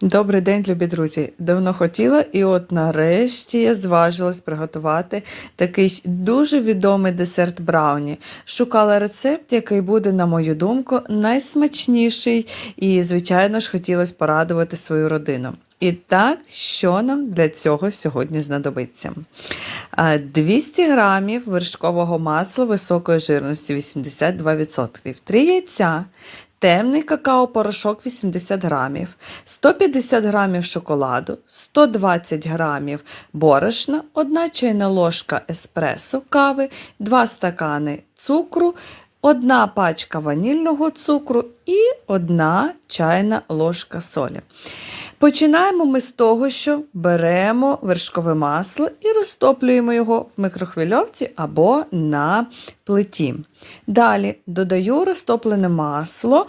Добрий день, любі друзі! Давно хотіла, і от нарешті я зважилась приготувати такий дуже відомий десерт брауні. Шукала рецепт, який буде, на мою думку, найсмачніший, і, звичайно ж, хотілося порадувати свою родину. І так, що нам для цього сьогодні знадобиться? 200 грамів вершкового масла високої жирності 82%, 3 яйця, темний какао-порошок 80 грамів, 150 грамів шоколаду, 120 грамів борошна, 1 чайна ложка еспресо кави, 2 стакани цукру, 1 пачка ванільного цукру і 1 чайна ложка солі. Починаємо ми з того, що беремо вершкове масло і розтоплюємо його в микрохвильовці або на плиті. Далі додаю розтоплене масло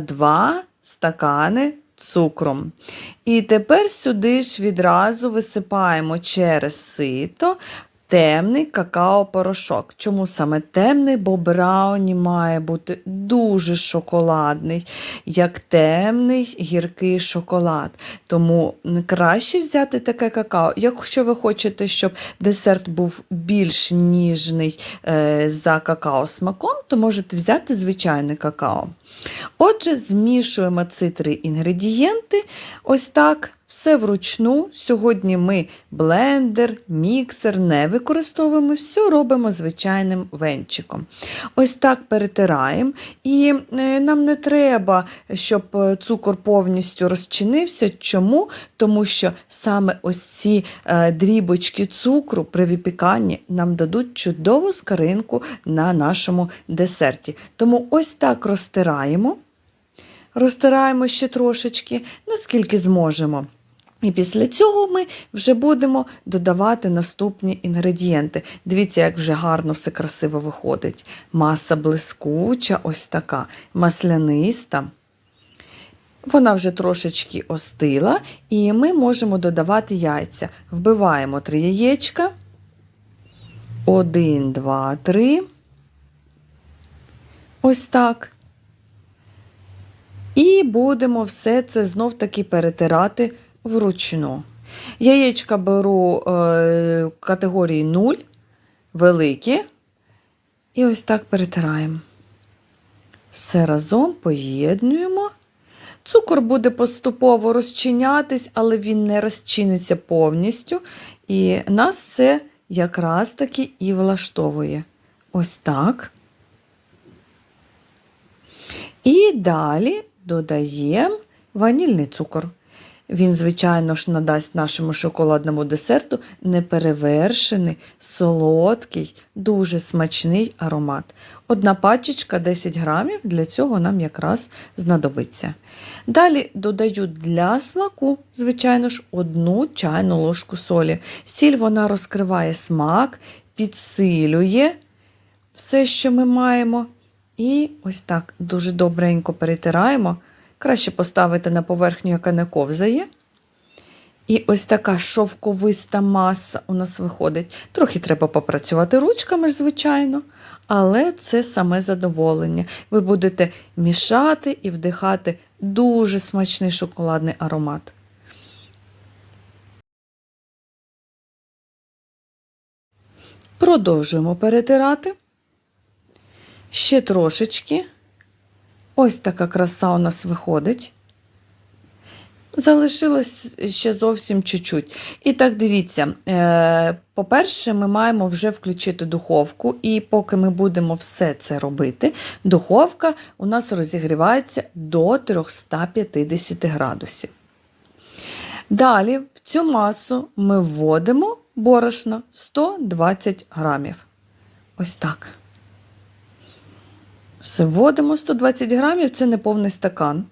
2 стакани цукром. І тепер сюди ж відразу висипаємо через сито темний какао-порошок. Чому саме темний? Бо брауні має бути дуже шоколадний, як темний гіркий шоколад. Тому краще взяти таке какао. Якщо ви хочете, щоб десерт був більш ніжний е, за какао-смаком, то можете взяти звичайне какао. Отже, змішуємо ці три інгредієнти. Ось так. Все вручну. Сьогодні ми блендер, міксер не використовуємо, все робимо звичайним венчиком. Ось так перетираємо. І е, нам не треба, щоб е, цукор повністю розчинився. Чому? Тому що саме ось ці е, дрібочки цукру при випіканні нам дадуть чудову скаринку на нашому десерті. Тому ось так розтираємо. Розтираємо ще трошечки, наскільки зможемо. І після цього ми вже будемо додавати наступні інгредієнти. Дивіться, як вже гарно все красиво виходить. Маса блискуча, ось така, масляниста. Вона вже трошечки остила, і ми можемо додавати яйця. Вбиваємо три яєчка. Один, два, три. Ось так. І будемо все це знов-таки перетирати вручну. Яєчка беру е, категорії 0, великі. І ось так перетираємо. Все разом поєднуємо. Цукор буде поступово розчинятись, але він не розчиниться повністю. І нас це якраз таки і влаштовує. Ось так. І далі додаємо ванільний цукор. Він, звичайно ж, надасть нашому шоколадному десерту неперевершений, солодкий, дуже смачний аромат. Одна пачечка 10 грамів, для цього нам якраз знадобиться. Далі додаю для смаку, звичайно ж, одну чайну ложку солі. Сіль вона розкриває смак, підсилює все, що ми маємо. І ось так дуже добренько перетираємо. Краще поставити на поверхню, яка не ковзає. І ось така шовковиста маса у нас виходить. Трохи треба попрацювати ручками, звичайно, але це саме задоволення. Ви будете мішати і вдихати дуже смачний шоколадний аромат. Продовжуємо перетирати. Ще трошечки. Ось така краса у нас виходить. Залишилось ще зовсім чуть-чуть. І так, дивіться, е, по-перше, ми маємо вже включити духовку, і поки ми будемо все це робити, духовка у нас розігрівається до 350 градусів. Далі в цю масу ми вводимо борошно 120 грамів. Ось так. Все вводимо 120 грамів, це не повний стакан.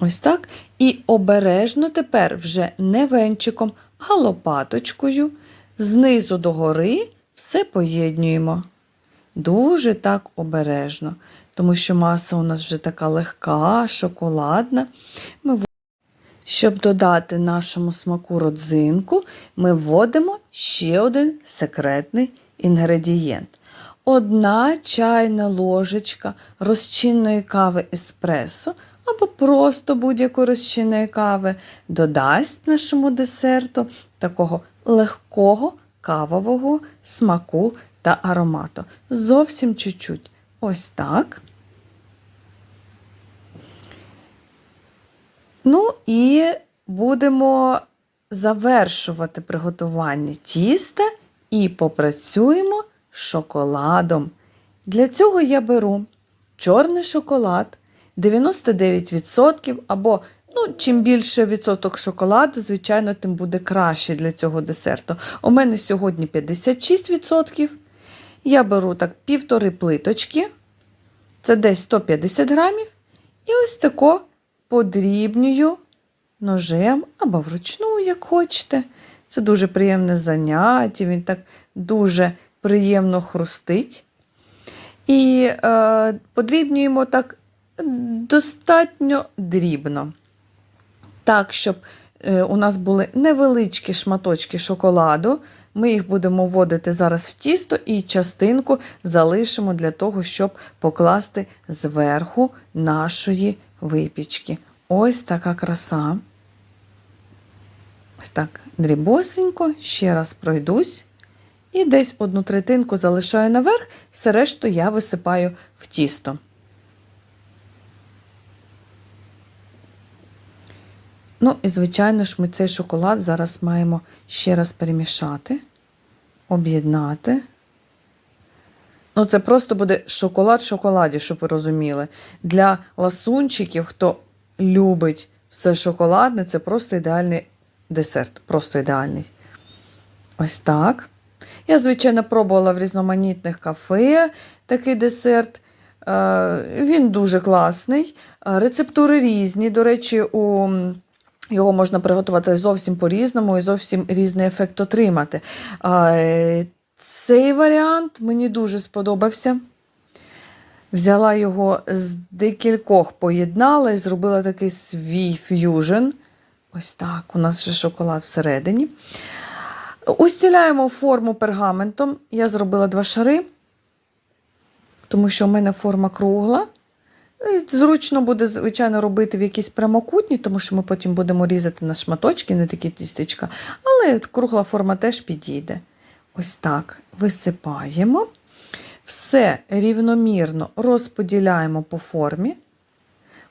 Ось так. І обережно тепер вже не венчиком, а лопаточкою, знизу до гори все поєднуємо. Дуже так обережно, тому що маса у нас вже така легка, шоколадна. Ми Щоб додати нашому смаку родзинку, ми вводимо ще один секретний інгредієнт. Одна чайна ложечка розчинної кави еспресо або просто будь-якої розчинної кави додасть нашому десерту такого легкого кавового смаку та аромату. Зовсім чуть-чуть. Ось так. Ну і будемо завершувати приготування тіста і попрацюємо шоколадом. Для цього я беру чорний шоколад 99% або ну, чим більше відсоток шоколаду, звичайно, тим буде краще для цього десерту. У мене сьогодні 56%. Я беру так півтори плиточки, це десь 150 грамів. І ось тако подрібнюю ножем або вручну, як хочете. Це дуже приємне заняття, він так дуже приємно хрустить. І е, подрібнюємо так достатньо дрібно. Так, щоб е, у нас були невеличкі шматочки шоколаду. Ми їх будемо вводити зараз в тісто і частинку залишимо для того, щоб покласти зверху нашої випічки. Ось така краса. Ось так дрібосенько, ще раз пройдусь. І десь одну третинку залишаю наверх, все решту я висипаю в тісто. Ну, і, звичайно ж, ми цей шоколад зараз маємо ще раз перемішати, об'єднати. Ну, це просто буде шоколад в шоколаді, щоб ви розуміли. Для ласунчиків, хто любить все шоколадне, це просто ідеальний десерт. Просто ідеальний. Ось так. Я, звичайно, пробувала в різноманітних кафе такий десерт. Е, Він дуже класний. Е, Рецептури різні. До речі, у його можна приготувати зовсім по-різному і зовсім різний ефект отримати. Е, Цей варіант мені дуже сподобався. Взяла його з декількох поєднала і зробила такий свій ф'южн. Ось так, у нас ще шоколад всередині. Устіляємо форму пергаментом. Я зробила два шари, тому що у мене форма кругла. Зручно буде, звичайно, робити в якісь прямокутні, тому що ми потім будемо різати на шматочки, не такі тістечка. Але кругла форма теж підійде. Ось так висипаємо. Все рівномірно розподіляємо по формі.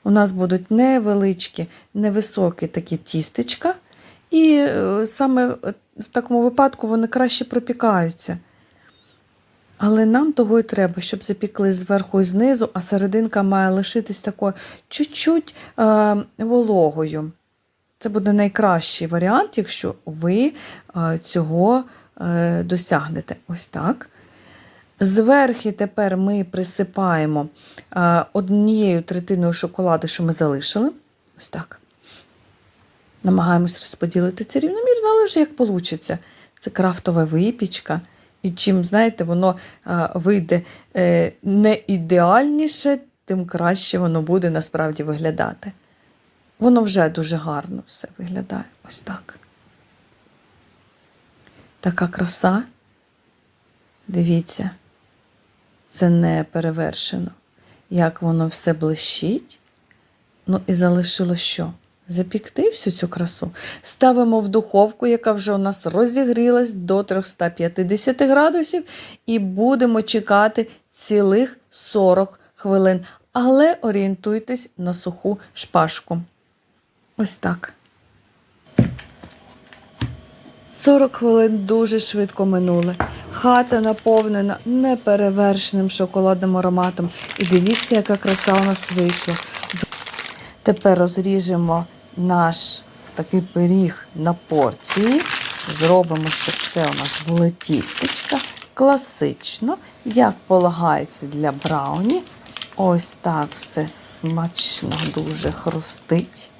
У нас будуть невеличкі, невисокі такі тістечка. І е, саме в такому випадку вони краще пропікаються. Але нам того і треба, щоб запікли зверху і знизу, а серединка має лишитись такою чуть-чуть е, вологою. Це буде найкращий варіант, якщо ви е, цього е, досягнете. Ось так. Зверхи тепер ми присипаємо е, однією третиною шоколаду, що ми залишили. Ось так. Намагаємось розподілити це рівномірно, але вже як вийде. Це крафтова випічка. І чим, знаєте, воно вийде е, не ідеальніше, тим краще воно буде насправді виглядати. Воно вже дуже гарно все виглядає. Ось так. Така краса. Дивіться, це не перевершено. Як воно все блищить. Ну і залишило що? Запікти всю цю красу. Ставимо в духовку, яка вже у нас розігрілась до 350 градусів, і будемо чекати цілих 40 хвилин. Але орієнтуйтесь на суху шпажку. Ось так. 40 хвилин дуже швидко минули. Хата наповнена неперевершеним шоколадним ароматом. І дивіться, яка краса у нас вийшла. Тепер розріжемо наш такий пиріг на порції. Зробимо, щоб це у нас було тістечка. Класично, як полагається для брауні. Ось так все смачно, дуже хрустить.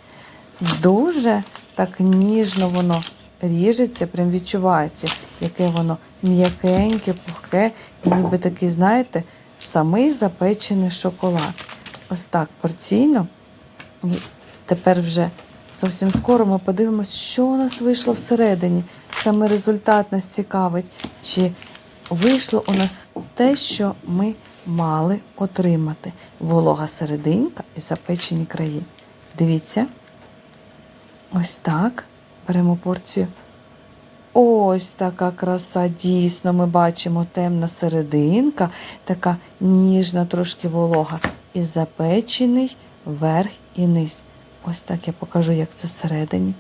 Дуже так ніжно воно ріжеться, прям відчувається, яке воно м'якеньке, пухке, ніби такий, знаєте, самий запечений шоколад. Ось так порційно. Тепер вже зовсім скоро ми подивимося, що у нас вийшло всередині. Саме результат нас цікавить, чи вийшло у нас те, що ми мали отримати волога серединка і запечені краї. Дивіться. Ось так. Беремо порцію. Ось така краса. Дійсно, ми бачимо темна серединка, така ніжна, трошки волога. І запечений верх і низ. Ось так я покажу, як це всередині.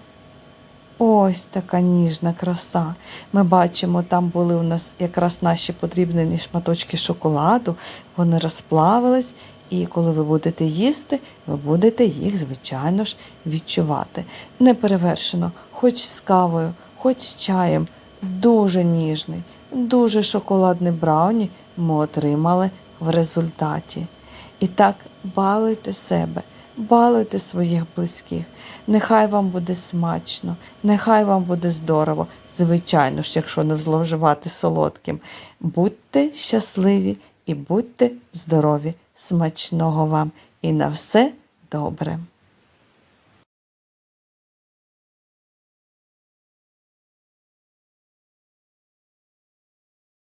Ось така ніжна краса. Ми бачимо, там були у нас якраз наші подрібнені шматочки шоколаду, вони розплавились, і коли ви будете їсти, ви будете їх, звичайно ж, відчувати. Неперевершено, хоч з кавою, хоч з чаєм. Дуже ніжний, дуже шоколадний брауні ми отримали в результаті. І так балуйте себе, балуйте своїх близьких. Нехай вам буде смачно, нехай вам буде здорово. Звичайно ж, якщо не зловживати солодким. Будьте щасливі і будьте здорові. Смачного вам і на все добре.